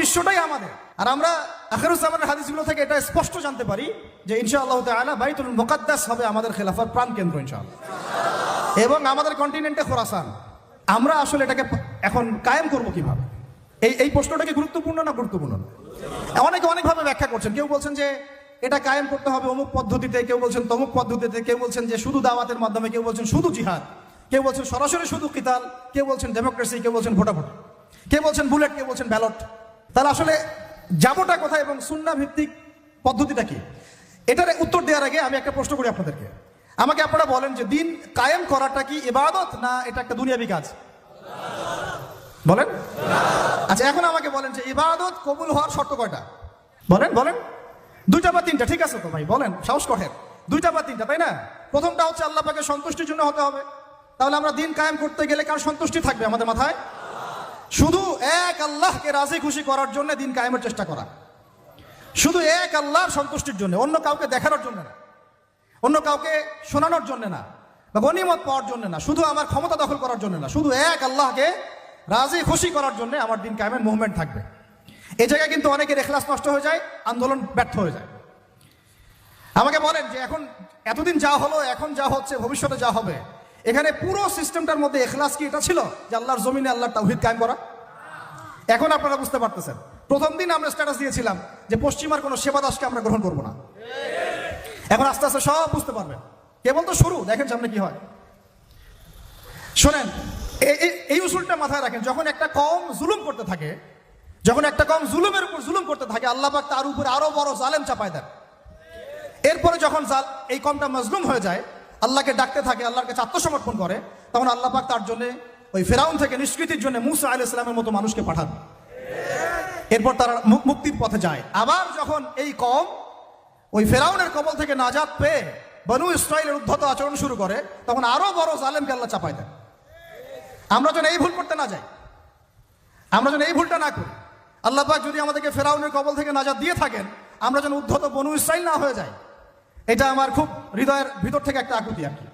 বিশ্বটাই আমাদের। আর আমরা আখরুজ্জামানের হাদিসগুলো থেকে এটা স্পষ্ট জানতে পারি যে ইনশা আল্লাহ তাআলা বাইতুল মুকাদ্দাস হবে আমাদের খেলাফার প্রাণ কেন্দ্র ইনশাআল্লাহ। এবং আমাদের কন্টিনেন্টে খোরাসান। আমরা আসলে এটাকে এখন কায়েম করব কীভাবে? এই এই প্রশ্নটা কি গুরুত্বপূর্ণ না গুরুত্বপূর্ণ? না অনেকে অনেকভাবে ব্যাখ্যা করছেন। কেউ বলছেন যে এটা কায়েম করতে হবে অমুক পদ্ধতিতে, কেউ বলছেন তমুক পদ্ধতিতে, কেউ বলছেন যে শুধু দাওয়াতের মাধ্যমে, কেউ বলছেন শুধু জিহাদ, কেউ বলছেন সরাসরি শুধু কিতাল, কেউ বলছেন ডেমোক্রেসি কেউ বলছেন ভোটাভুটি, কেউ বলছেন বুলেট কেউ বলছেন ব্যালট তাহলে আসলে যাবোটা কোথায় এবং সুন্না ভিত্তিক পদ্ধতিটা কি? এটার উত্তর দেওয়ার আগে আমি একটা প্রশ্ন করি আপনাদেরকে। আমাকে আপনারা বলেন যে দিন কায়েম করাটা কি ইবাদত না এটা একটা দুনিয়াবি কাজ? বলেন। আচ্ছা এখন আমাকে বলেন যে ইবাদত কবুল হওয়ার শর্ত কয়টা? বলেন বলেন। দুইটা বা তিনটা, ঠিক আছে তো ভাই? বলেন, সাহস করেন। দুইটা বা তিনটা, তাই না? প্রথমটা হচ্ছে আল্লাহ পাকে সন্তুষ্টির জন্য হতে হবে। তাহলে আমরা দিন কায়েম করতে গেলে কার সন্তুষ্টি থাকবে আমাদের মাথায়? শুধু এক আল্লাহকে রাজি খুশি করার জন্য দিন কায়েমের চেষ্টা করা। শুধু এক আল্লাহর সন্তুষ্টির জন্য, অন্য কাউকে দেখানোর জন্য না। অন্য কাউকে শোনানোর জন্য না, বা গনিমত পাওয়ার জন্য না, শুধু আমার ক্ষমতা দখল করার জন্য না, শুধু এক আল্লাহকে রাজি খুশি করার জন্য আমার দিন কায়েমের মুভমেন্ট থাকবে। এই জায়গায় কিন্তু অনেকের এখলাস নষ্ট হয়ে যায়, আন্দোলন ব্যর্থ হয়ে যায়। আমাকে বলেন যে, এখন এতদিন যা হলো, এখন যা হচ্ছে, ভবিষ্যতে যা হবে এখানে পুরো সিস্টেমটার মধ্যে এখলাস কি এটা ছিল? যে আল্লাহর জমিনে আল্লাহর তাওহিদ কায়েম করা? এখন আপনারা বুঝতে পারতেছেন। প্রথম দিন আমরা স্ট্যাটাস দিয়েছিলাম যে পশ্চিমার কোনো সেবা দাসকে আমরা গ্রহণ করব না। এখন আস্তে আস্তে সব বুঝতে পারবেন। কেবল তো শুরু, দেখেন সামনে কি হয়। শোনেন এই উসুলটা মাথায় রাখেন, যখন একটা কম জুলুম করতে থাকে, যখন একটা কম জুলুমের উপর জুলুম করতে থাকে, আল্লাহ পাক তার উপরে আরও বড় জালেম চাপায় দেন। এরপরে যখন এই কমটা মজলুম হয়ে যায় আল্লাহকে ডাকতে থাকে, আল্লাহর কাছে আত্মসমর্পণ করে, তখন আল্লাহ পাক তার জন্য ওই ফেরাউন থেকে নিষ্কৃতির জন্য মুসা আলাইহিস ইসলামের মতো মানুষকে পাঠান। এরপর তারা মুক্তির পথে যায়। আবার যখন এই কম ওই ফেরাউনের কবল থেকে নাজাদ পেয়ে বনু ইসরায়েলের উদ্ধত আচরণ শুরু করে, তখন আরও বড় জালেমকে আল্লাহ চাপায় দেন। আমরা যেন এই ভুল করতে না যাই। আমরা যেন এই ভুলটা না করি। আল্লাহ পাক যদি আমাদেরকে ফেরাউনের কবল থেকে নাজাদ দিয়ে থাকেন, আমরা যেন উদ্ধত বনু ইসরায়েল না হয়ে যাই। এটা আমার খুব হৃদয়ের ভিতর থেকে একটা আকুতি আর কি।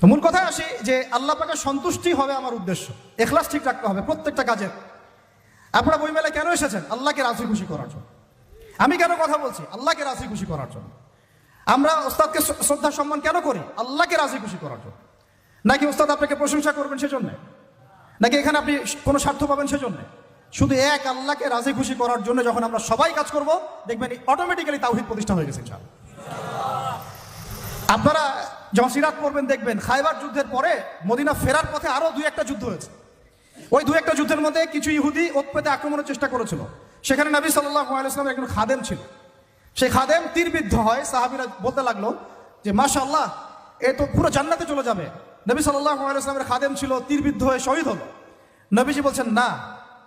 তো মূল কথায় আসি যে আল্লাহ পাকের সন্তুষ্টি হবে আমার উদ্দেশ্য। এখলাস ঠিক রাখতে হবে প্রত্যেকটা কাজের। আপনারা বইমেলায় কেন এসেছেন? আল্লাহকে রাজি খুশি করার জন্য। আমি কেন কথা বলছি? আল্লাহকে রাজি খুশি করার জন্য। আমরা ওস্তাদকে শ্রদ্ধা, সম্মান কেন করি? আল্লাহকে রাজি খুশি করার জন্য। নাকি ওস্তাদ আপনাকে প্রশংসা করবেন সেজন্য? নাকি এখানে আপনি কোনো স্বার্থ পাবেন সেজন্য? শুধু এক আল্লাহকে রাজি খুশি করার জন্য যখন আমরা সবাই কাজ করব, দেখবেন অটোমেটিক্যালি তাওহিদ প্রতিষ্ঠা হয়ে গেছে, ইনশাআল্লাহ। আপনারা যখন সিরাত পড়বেন দেখবেন, খাইবার যুদ্ধের পরে মদিনা ফেরার পথে আরও দুই একটা যুদ্ধ হয়েছে। ওই দু একটা যুদ্ধের মধ্যে কিছু ইহুদি ওত পেতে আক্রমণের চেষ্টা করেছিল। সেখানে নবী সাল্লাহ একজন খাদেম ছিল। সেই খাদেম তীরবিদ্ধ হয়, সাহাবিরা বলতে লাগল যে মাশা আল্লাহ এ তো পুরো জান্নাতে চলে যাবে। নবী আলাইসলামের খাদেম ছিল, তীরবিদ্ধ হয়ে শহীদ হলো। নবীজি বলছেন, না।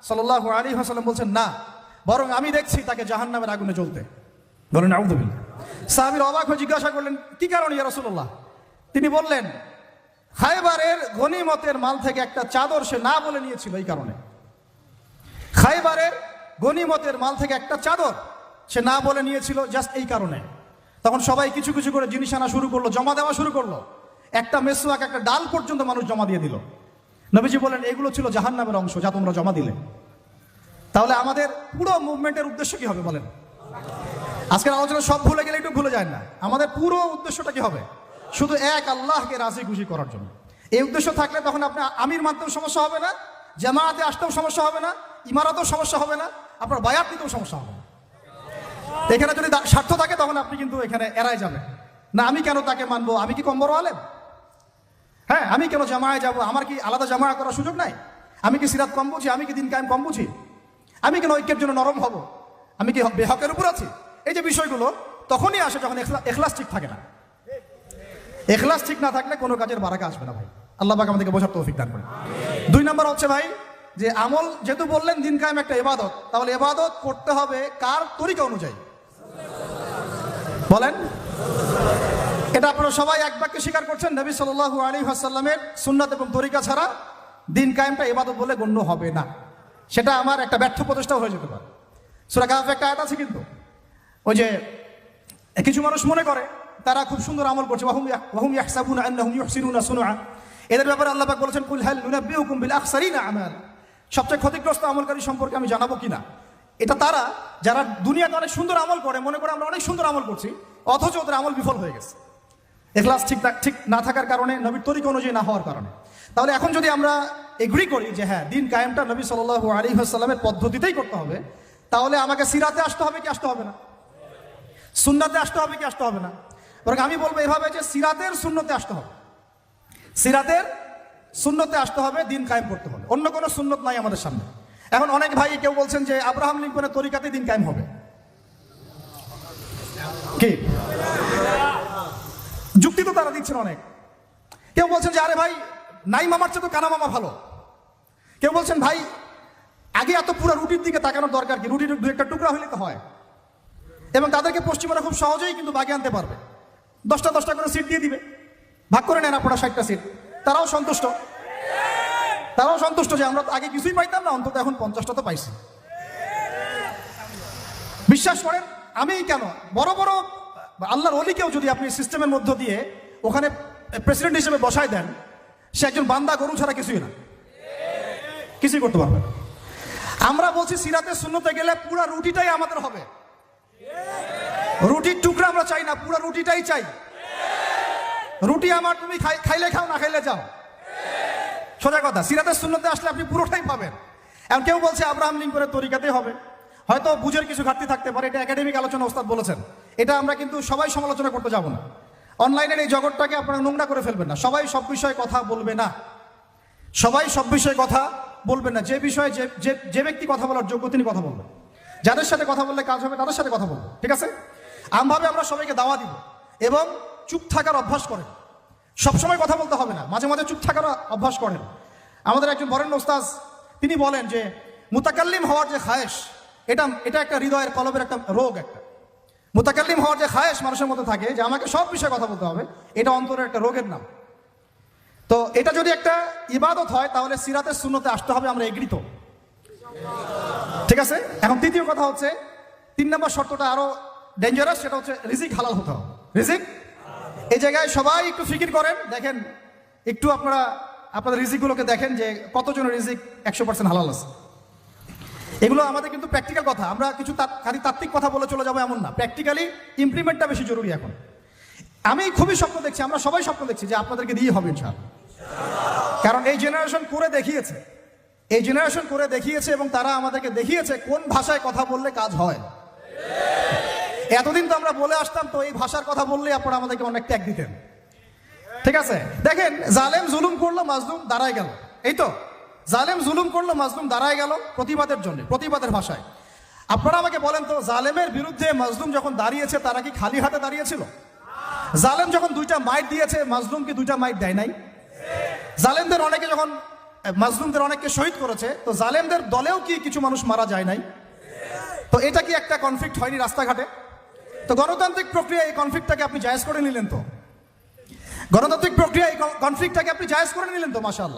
সাল্লাহ আলী হাসালাম বলছেন, না। বরং আমি দেখছি তাকে জাহান নামের আগুনে জ্বলতে। বলেন আউদুবিল্লাহ সাহাবির অবাক হয়ে জিজ্ঞাসা করলেন, কি কারণ ইয়া রাসূলুল্লাহ? তিনি বললেন, খাইবারের গনিমতের মাল থেকে একটা চাদর সে না বলে নিয়েছিল এই কারণে। খাইবারের গনিমতের মাল থেকে একটা চাদর সে না বলে নিয়েছিল জাস্ট এই কারণে। তখন সবাই কিছু কিছু করে জিনিস আনা শুরু করল, জমা দেওয়া শুরু করল। একটা মেসোয়াক একটা ডাল পর্যন্ত মানুষ জমা দিয়ে দিল। নবীজি বলেন এগুলো ছিল জাহান্নামের অংশ যা তোমরা জমা দিলে। তাহলে আমাদের পুরো মুভমেন্টের উদ্দেশ্য কি হবে বলেন? আজকের আলোচনা সব ভুলে গেলে একটু ভুলে যায় না। আমাদের পুরো উদ্দেশ্যটা কি হবে? শুধু এক আল্লাহকে রাজি খুশি করার জন্য। এই উদ্দেশ্য থাকলে তখন আপনি আমির মানতেও সমস্যা হবে না, জামায়াতে আসতেও সমস্যা হবে না, ইমারতেও সমস্যা হবে না, আপনার বায়াত নিতেও সমস্যা হবে না। এখানে যদি স্বার্থ থাকে, তখন আপনি কিন্তু এখানে এড়াই যাবেন। না, আমি কেন তাকে মানবো? আমি কি কম বড় আলেম? হ্যাঁ আমি কেন জামায় যাব? আমার কি আলাদা জামায়া করার সুযোগ নাই? আমি কি সিরাত কম বুঝি? আমি কি দিন কায়েম কম বুঝি? আমি কেন ঐক্যের জন্য নরম হব? আমি কি বেহকের উপর আছি? এই যে বিষয়গুলো, তখনই আসে যখন এখলাস ঠিক থাকে না। এখলাস ঠিক না থাকলে কোনো কাজের বারাকা আসবে না ভাই। আল্লাহ আমাদেরকে বোঝার তৌফিক দান করে দুই নম্বর হচ্ছে ভাই, যে আমল, যেহেতু বললেন দিন কায়েম একটা এবাদত তাহলে এবাদত করতে হবে কার তরিকা অনুযায়ী? বলেন। এটা আপনারা সবাই এক বাক্যে স্বীকার করছেন, নবী সাল্লাল্লাহু আলী হাসাল্লামের সুন্নাত এবং তরিকা ছাড়া দিন কায়েমটা এবাদত বলে গণ্য হবে না। সেটা আমার একটা ব্যর্থ প্রচেষ্টাও হয়ে যেতে পারে। সুরা কাহাফে একটা আয়াত আছে কিন্তু। ওই যে কিছু মানুষ মনে করে, তারা খুব সুন্দর আমল করছে এদের ব্যাপারে আল্লাহ বলেছেন, কুল হাল নুনাব্বিউকুম বিল আখসারিনা আমাল? সবচেয়ে ক্ষতিগ্রস্ত আমলকারী সম্পর্কে আমি জানাব কিনা এটা তারা, যারা দুনিয়াতে অনেক সুন্দর আমল করে, মনে করে আমরা অনেক সুন্দর আমল করছি, অথচ ওদের আমল বিফল হয়ে গেছে। এখলাস ঠিক ঠিক না থাকার কারণে, নবীর তরিকা অনুযায়ী না হওয়ার কারণে। তাহলে এখন যদি আমরা এগ্রি করি যে হ্যাঁ দিন কায়েমটা নবী সাল আলী সাল্লামের পদ্ধতিতেই করতে হবে, তাহলে আমাকে সিরাতে আসতে হবে কি আসতে হবে না? সুন্নাতে আসতে হবে কি আসতে হবে না? বরং আমি বলব এভাবে যে সিরাতের শূন্যতে আসতে হবে। সিরাতের শূন্যতে আসতে হবে, দিন কায়েম করতে হবে। অন্য কোনো সুন্নত নাই আমাদের সামনে। এখন অনেক ভাই কেউ বলছেন যে আব্রাহাম লিঙ্কনের তরিকাতে দিন কায়েম হবে। কি? যুক্তি তো তারা দিচ্ছেন অনেক। কেউ বলছেন যে, আরে ভাই নাই মামার চেয়ে তো কানা মামা ভালো। কেউ বলছেন, ভাই, আগে এত পুরো রুটির দিকে তাকানোর দরকার কি? রুটির দু একটা টুকরা হইলে তো হয়। এবং তাদেরকে পশ্চিমারা খুব সহজেই কিন্তু বাগে আনতে পারবে। দশটা দশটা করে সিট দিয়ে দিবে। ভাগ করে নেন আপনারা ষাটটা সিট তারাও সন্তুষ্ট। তারাও সন্তুষ্ট যে আমরা আগে কিছুই পাইতাম না, অন্তত এখন পঞ্চাশটা তো পাইছি। বিশ্বাস করেন, আমি কেন? বড় বড় আল্লাহর অলিকেও যদি আপনি সিস্টেমের মধ্য দিয়ে ওখানে প্রেসিডেন্ট হিসেবে বসায় দেন, সে একজন বান্দা গরু ছাড়া কিছুই না। কিছুই করতে পারবে আমরা বলছি সিরাতে শূন্যতে গেলে পুরো রুটিটাই আমাদের হবে। রুটির টুকরা আমরা চাই না, পুরো রুটিটাই চাই। রুটি আমার তুমি খাই- খাইলে খাও, না খাইলে যাও। সোজা কথা, সিরাতের শূন্যতে আসলে আপনি পুরোটাই পাবেন। এখন কেউ বলছে, আব্রাহাম লিঙ্কনের তরিকাতেই হবে। হয়তো বুঝের কিছু ঘাটতি থাকতে পারে, এটা একাডেমিক আলোচনা ওস্তাদ বলেছেন। এটা আমরা কিন্তু সবাই সমালোচনা করতে যাব না। অনলাইনের এই জগৎটাকে আপনারা নোংরা করে ফেলবেন না। সবাই সব বিষয়ে কথা বলবে না। সবাই সব বিষয়ে কথা বলবেন না। যে বিষয়ে যে- যে ব্যক্তি কথা বলার যোগ্য, তিনি কথা বলবেন। যাদের সাথে কথা বললে কাজ হবে, তাদের সাথে কথা বলব, ঠিক আছে? আমভাবে আমরা সবাইকে দাওয়া দিব এবং চুপ থাকার অভ্যাস করেন। সবসময় কথা বলতে হবে না, মাঝে মাঝে চুপ থাকার অভ্যাস করেন। আমাদের একজন বরেণ্য ওস্তাজ তিনি বলেন যে, মুতাকাল্লিম হওয়ার যে খায়েশ, এটা এটা একটা হৃদয়ের কলবের একটা রোগ একটা। মুতাকাল্লিম হওয়ার যে খায়েশ মানুষের মধ্যে থাকে, যে আমাকে সব বিষয়ে কথা বলতে হবে, এটা অন্তরের একটা রোগের নাম। তো এটা যদি একটা ইবাদত হয়, তাহলে সিরাতের শূন্যতে আসতে হবে, আমরা এগৃত ঠিক আছে? এখন তৃতীয় কথা হচ্ছে, তিন নম্বর শর্তটা আরও ডেঞ্জারাস সেটা হচ্ছে রিজিক হালাল হতে হবে। রিজিক? এই জায়গায় সবাই একটু ফিকির করেন, দেখেন, একটু আপনারা, আপনাদের রিজিকগুলোকে দেখেন যে কতজনের রিজিক একশো পার্সেন্ট হালাল আছে। এগুলো আমাদের কিন্তু প্র্যাকটিক্যাল কথা, আমরা কিছু খালি তাত্ত্বিক কথা বলে চলে যাব এমন না প্র্যাকটিক্যালি ইমপ্লিমেন্টটা বেশি জরুরি এখন। আমি খুবই স্বপ্ন দেখছি, আমরা সবাই স্বপ্ন দেখছি যে আপনাদেরকে দিয়ে হবে ইনশাআল্লাহ। কারণ এই জেনারেশন করে দেখিয়েছে এই জেনারেশন করে দেখিয়েছে এবং তারা আমাদেরকে দেখিয়েছে কোন ভাষায় কথা বললে কাজ হয়। এতদিন তো আমরা বলে আসতাম, তো এই ভাষার কথা বললে আপনারা আমাদেরকে অনেক ত্যাগ দিতেন। ঠিক আছে? দেখেন, জালেম জুলুম করল, মাজলুম দাঁড়ায় গেল। এই তো, জালেম জুলুম করল, মাজলুম দাঁড়ায় গেল প্রতিবাদের জন্য, প্রতিবাদের ভাষায়। আপনারা আমাকে বলেন তো, জালেমের বিরুদ্ধে মাজলুম যখন দাঁড়িয়েছে, তারা কি খালি হাতে দাঁড়িয়েছিল? জালেম যখন দুইটা মাইট দিয়েছে, মাজলুম কি দুইটা মাইট দেয় নাই? জালেমদের অনেকে যখন মাজলুমদের অনেককে শহীদ করেছে, তো জালেমদের দলেও কি কিছু মানুষ মারা যায় নাই? তো এটা কি একটা কনফ্লিক্ট হয়নি রাস্তাঘাটে? তো গণতান্ত্রিক প্রক্রিয়া এই কনফ্লিক্টটাকে আপনি জায়েজ করে নিলেন তো? গণতান্ত্রিক প্রক্রিয়া এই কনফ্লিক্টটাকে আপনি জায়েজ করে নিলেন তো, মাশাআল্লাহ।